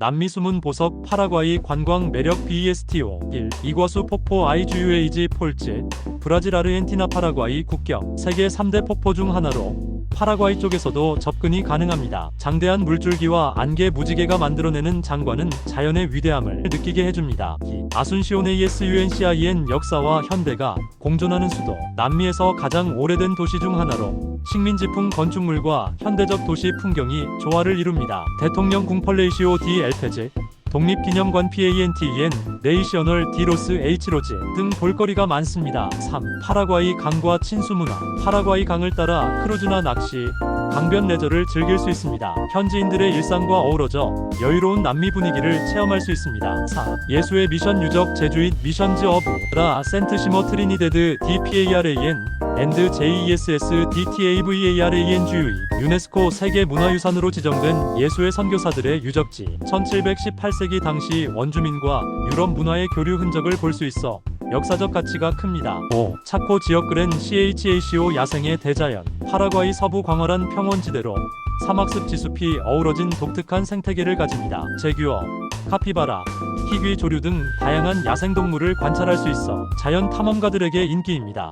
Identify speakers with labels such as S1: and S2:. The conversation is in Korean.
S1: 남미 숨은 보석 파라과이 관광 매력 BSTO 1. 이과수 폭포 아이주유에이지 폴즈 브라질 아르헨티나 파라과이 국경 세계 3대 폭포 중 하나로 파라과이 쪽에서도 접근이 가능합니다. 장대한 물줄기와 안개 무지개가 만들어내는 장관은 자연의 위대함을 느끼게 해줍니다. 이 아순시오네이에스 UNCIN 역사와 현대가 공존하는 수도 남미에서 가장 오래된 도시 중 하나로 식민지풍 건축물과 현대적 도시 풍경이 조화를 이룹니다. 대통령 궁펄레이시오 디 엘페즈 독립기념관 PANTEN, 네이셔널 디로스 H로즈 등 볼거리가 많습니다. 3. 파라과이 강과 친수 문화 파라과이 강을 따라 크루즈나 낚시, 강변 레저를 즐길 수 있습니다. 현지인들의 일상과 어우러져 여유로운 남미 분위기를 체험할 수 있습니다. 4. 예수의 미션 유적 제주인 미션즈 어브 라 센트 시머 트리니데드 DPARAN 앤드 JESS DTAVARAN 주의 유네스코 세계 문화유산으로 지정된 예수의 선교사들의 유적지 1718세기 당시 원주민과 유럽 문화의 교류 흔적을 볼 수 있어 역사적 가치가 큽니다. 5. 차코 지역그랜 CHACO 야생의 대자연 파라과이 서부 광활한 평원지대로 사막숲 지숲이 어우러진 독특한 생태계를 가집니다. 제규어, 카피바라, 희귀 조류 등 다양한 야생동물을 관찰할 수 있어 자연 탐험가들에게 인기입니다.